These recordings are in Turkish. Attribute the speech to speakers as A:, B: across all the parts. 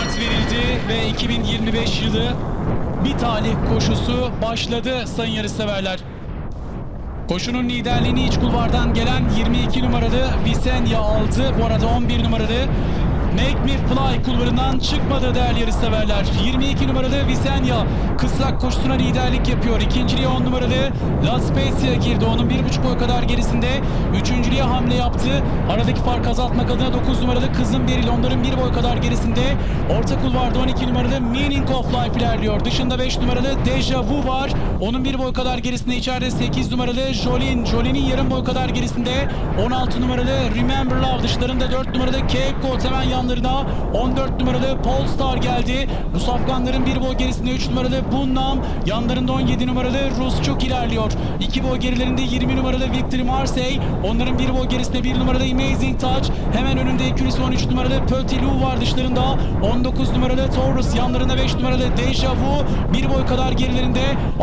A: start verildi ve 2025 yılı bir talih koşusu başladı sayın yarışseverler. Koşunun liderliğini iç kulvardan gelen 22 numaralı Visenya aldı. Bu arada 11 numaralı Make Me Fly kulvarından çıkmadı değerli yarışseverler. 22 numaralı Visenya kısrak koşusuna liderlik yapıyor. İkinciliğe 10 numaralı La Spezia girdi. Onun 1,5 boy kadar gerisinde. Üçüncülüğe hamle yaptı. Aradaki fark azaltmak adına 9 numaralı Kızım Beril onların 1 boy kadar gerisinde. Orta kulvarda 12 numaralı Meaning of Life ilerliyor. Dışında 5 numaralı Deja Vu var. Onun 1 boy kadar gerisinde içeride 8 numaralı Jolin. Jolin'in yarım boy kadar gerisinde. 16 numaralı Remember Love dışlarında 4 numaralı Cape Cod hemen yanlarına 14 numaralı Polestar geldi. Bu safkanların 1 boy gerisinde 3 numaralı Bunnam. Yanlarında 17 numaralı Rusçuk ilerliyor. 2 boy gerilerinde 20 numaralı Victory Marseille. Onların 1 boy gerisinde 1 numaralı Amazing Touch. Hemen önünde ikilisi 13 numaralı Petit Loup var dışlarında. 19 numaralı Taurus yanlarında 5 numaralı Deja Vu. 1 boy kadar gerilerinde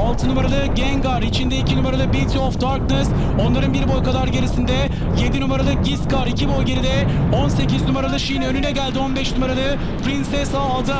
A: 6 numaralı Gengar. içinde 2 numaralı Beauty of Darkness. Onların 1 boy kadar gerisinde 7 numaralı Giskar 2 boy geride. 18 numaralı Shin önüne geldi 15 numaralı Princess aldı.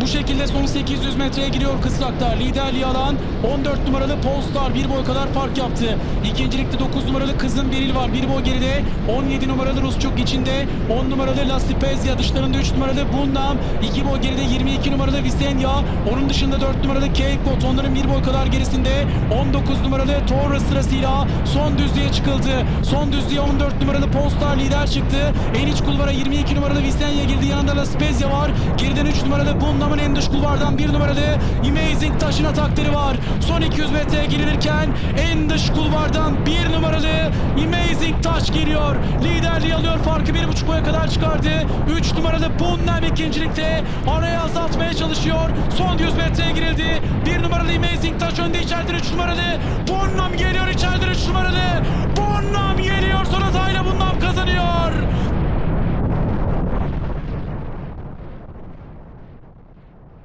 A: Bu şekilde son 800 metreye giriyor Kısrak'ta. Liderliği alan 14 numaralı Polestar bir boy kadar fark yaptı. İkincilikte 9 numaralı Kızın Beril var. Bir boy geride 17 numaralı Rusçuk içinde. 10 numaralı La Spezia dışlarında 3 numaralı Bundam. 2 boy geride 22 numaralı Visenya. Onun dışında 4 numaralı Cape Cod. Onların bir boy kadar gerisinde 19 numaralı Torres sırasıyla son düzlüğe çıkıldı. Son düzlüğe 14 numaralı Polestar lider çıktı. En iç kulvara 22 numaralı Visenya girdi. Yanında La Spezia var. Geriden 3 numaralı takımın en dış kulvardan bir numaralı Amazing taşına takdiri var. Son 200 metreye girilirken en dış kulvardan bir numaralı Amazing taş geliyor. Liderliği alıyor. Farkı bir buçuk boya kadar çıkardı. 3 numaralı Bunnem ikincilikte araya azaltmaya çalışıyor. Son 100 metreye girildi. Bir numaralı Amazing taş önde içeriden 3 numaralı Bunnem geliyor içeriden 3 numaralı. Bunnem